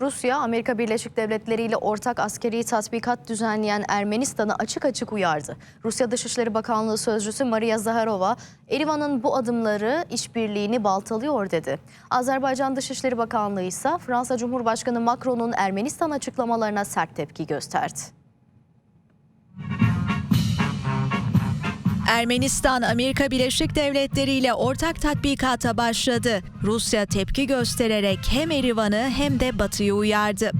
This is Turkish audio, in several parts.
Rusya, Amerika Birleşik Devletleri ile ortak askeri tatbikat düzenleyen Ermenistan'ı açık açık uyardı. Rusya Dışişleri Bakanlığı Sözcüsü Maria Zaharova, Erivan'ın bu adımları işbirliğini baltalıyor dedi. Azerbaycan Dışişleri Bakanlığı ise Fransa Cumhurbaşkanı Macron'un Ermenistan açıklamalarına sert tepki gösterdi. Ermenistan, Amerika Birleşik Devletleri ile ortak tatbikata başladı. Rusya tepki göstererek hem Erivan'ı hem de Batı'yı uyardı.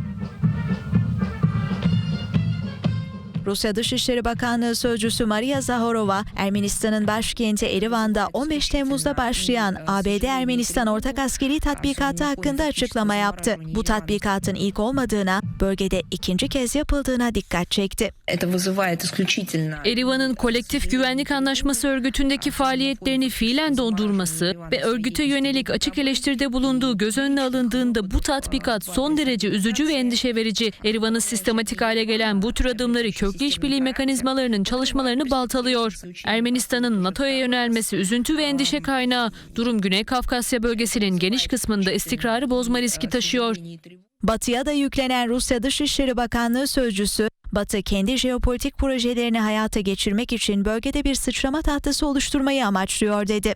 Rusya Dışişleri Bakanlığı Sözcüsü Maria Zaharova, Ermenistan'ın başkenti Erivan'da 15 Temmuz'da başlayan ABD-Ermenistan ortak askeri tatbikatı hakkında açıklama yaptı. Bu tatbikatın ilk olmadığına, bölgede ikinci kez yapıldığına dikkat çekti. Erivan'ın kolektif güvenlik anlaşması örgütündeki faaliyetlerini fiilen dondurması ve örgüte yönelik açık eleştiride bulunduğu göz önüne alındığında bu tatbikat son derece üzücü ve endişe verici. Erivan'ın sistematik hale gelen bu tür adımları kök işbirliği mekanizmalarının çalışmalarını baltalıyor. Ermenistan'ın NATO'ya yönelmesi üzüntü ve endişe kaynağı. Durum Güney Kafkasya bölgesinin geniş kısmında istikrarı bozma riski taşıyor. Batı'ya da yüklenen Rusya Dışişleri Bakanlığı sözcüsü, Batı kendi jeopolitik projelerini hayata geçirmek için bölgede bir sıçrama tahtası oluşturmayı amaçlıyor dedi.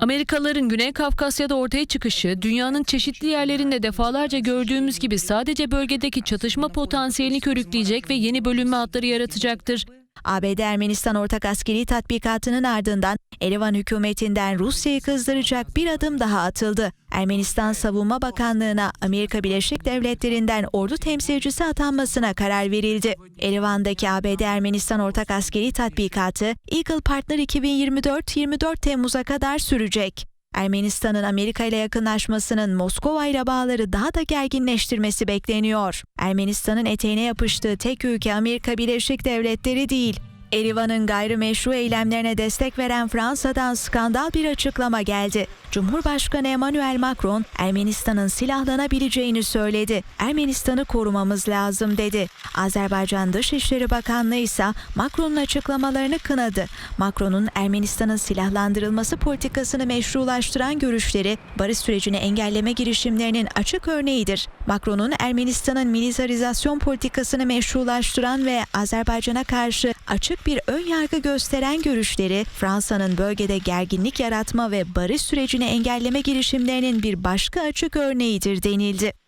Amerikalıların Güney Kafkasya'da ortaya çıkışı dünyanın çeşitli yerlerinde defalarca gördüğümüz gibi sadece bölgedeki çatışma potansiyelini körükleyecek ve yeni bölünme hatları yaratacaktır. ABD-Ermenistan ortak askeri tatbikatının ardından Erivan hükümetinden Rusya'yı kızdıracak bir adım daha atıldı. Ermenistan Savunma Bakanlığı'na Amerika Birleşik Devletleri'nden ordu temsilcisi atanmasına karar verildi. Erivan'daki ABD-Ermenistan ortak askeri tatbikatı Eagle Partner 2024 24 Temmuz'a kadar sürecek. Ermenistan'ın Amerika ile yakınlaşmasının Moskova ile bağları daha da gerginleştirmesi bekleniyor. Ermenistan'ın eteğine yapıştığı tek ülke Amerika Birleşik Devletleri değil. Erivan'ın gayrimeşru eylemlerine destek veren Fransa'dan skandal bir açıklama geldi. Cumhurbaşkanı Emmanuel Macron, Ermenistan'ın silahlanabileceğini söyledi. Ermenistan'ı korumamız lazım dedi. Azerbaycan Dışişleri Bakanlığı ise Macron'un açıklamalarını kınadı. Macron'un Ermenistan'ın silahlandırılması politikasını meşrulaştıran görüşleri barış sürecini engelleme girişimlerinin açık örneğidir. Macron'un Ermenistan'ın militarizasyon politikasını meşrulaştıran ve Azerbaycan'a karşı açık bir ön yargı gösteren görüşleri Fransa'nın bölgede gerginlik yaratma ve barış sürecini engelleme girişimlerinin bir başka açık örneğidir denildi.